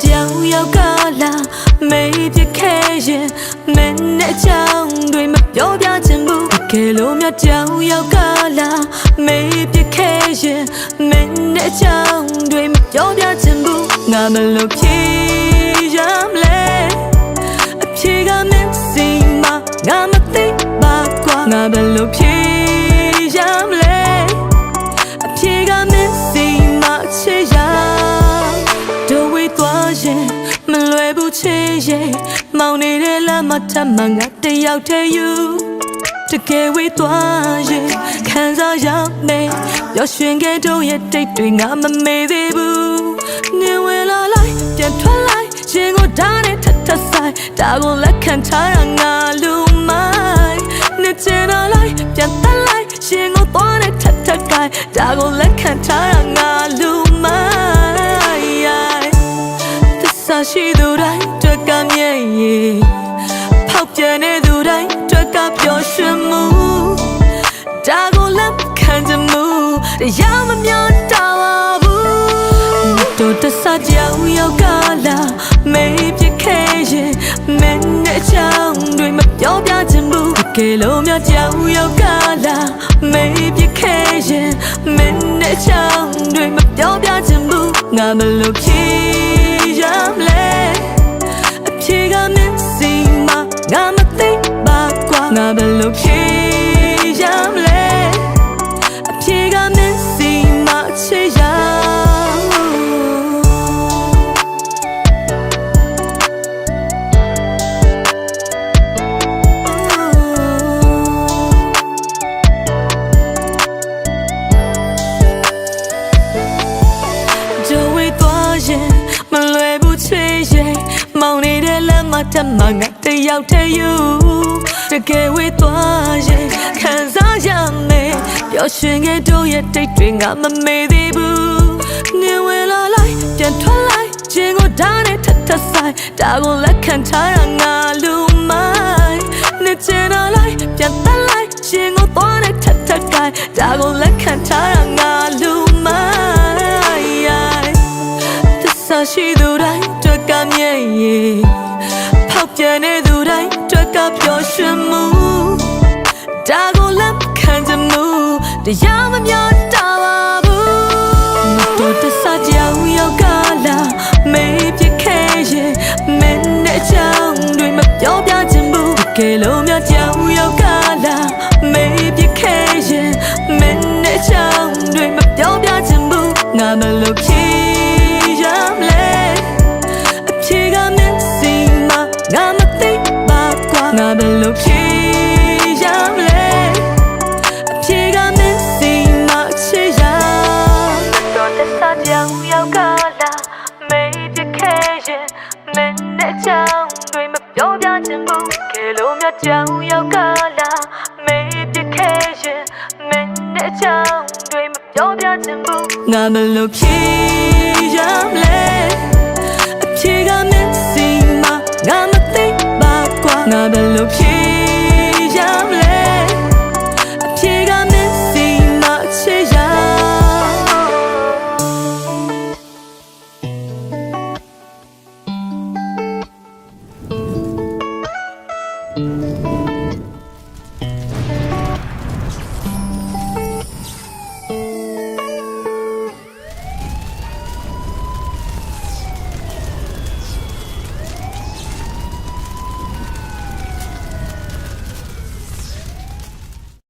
ကြောင်ရောက်ကလာမေးပြခဲ့ရင်မင်းနဲ့ကြောင်တွေမပြောပြချင်ဘူးတကယ်လို့မြတ်ကြောင်ရောက်ကလာမေးပြခဲ့ရင်မင်းနဲ့ကြောင်တွေမပြောပြချင်ဘူးငါမလို့ဖြေရမလဲအဖြေကမင်းစီမငါမသိပါကွာငါဘယ်လိုဖြေ မ်းမထမ်းမှငါတယောက်တည်းယူတကယ်ဝေးသွားရင်ခံစားရမယ်ပျော်ရွှင်ခဲ့တော့ရဲ့တိတ်တွေငါမမေ့သေးဘူးနေဝင်လာလိုက်ပြန်ထွက်လိုက်ရင်ကိုဓာတ်နဲ့ထပ်ထပ်ဆိုင်ဒါကိုလက်ခံထားတာငါလူမိုင်းနေချင်တော့လိုက်ပြန်တက်လိုက်ရင်ကိုသွားနဲ့ထပ်ထပ်ကိုင်ဒါကိုလက်ခံထားတာငါလူမိုင်းသစ္စာရှိသူတိုင်းတွက်ကမြဲ့ရဲ့ဖော ရွှင်မှုဒါကိုလက်ခံချင်မှုတရားမပြောတာပါဘူးတို့တဆကြောင်ရောက်ကလာမေးပြခဲ့ရင်မင်းနဲ့ချောင်းတွေမပြောပြချင်ဘူးတကယ်လို့များကြောင်ရောက်ကလာမေးပြခဲ့ရင်မင်းနဲ့ချောင်းတွေမပြောပြချင်ဘူးငါမလို့ဖြေရမလဲအဖြေကမင်းစီမငါမသိပါကွာ ငါဘယ်လိုဖြေရမလဲအဖြေကမင်းစီမချေရကြွေးသွားရင်မလွယ်ဘူးချေရဲ့မောင်နေတဲ့လမ်းမတမငါတယောက်တည်းယူ တကယ်ဝေးသွားရင်ခံစားရမယ်ပျော်ရွှင်ခဲ့တော့ရဲ့တိတ်တွေငါမမေ့သေးဘူးနေဝင်လာလိုက်ပြန်ထွက်လိုက်ခြင်းကိုဓာတ်နဲ့ထပ်ထပ်ဆိုင်ဒါကိုလက်ခံထားတာငါလူမိုင်းနေချင်တော့လိုက်ပြန်တက်လိုက်ခြင်းကိုသွားနဲ့ထပ်ထပ်ကိုင်ဒါကိုလက်ခံထားတာငါလူမိုင်းသစ္စာရှိသူတိုင်းတွက်ကမြဲ့ရဲ့ဖော က်ပြန်နေသူတိုင်းတွက်ကပျော်ရွှင်မှုဒါကိုလက်ခံချင်မှုတရားမမျောတာပါဘူးမတော်တဆ ကွာငါဘယ်လိုဖြေရမလဲအဖြေကမင်းစီမချေရတော့တဆကြောင်ရောက်ကလာမေးပြခဲ့ရင်မင်းနဲ့ချောင်းတွေမပြောပြချင်ဘူးကဲလို့မြတ်ကြောင်ရောက်ကလာမေးပြခဲ့ရင်မင်းနဲ့ချောင်းတွေမပြောပြချင်ဘူးငါမလို့ဖြေရမလဲ 나 별로 필요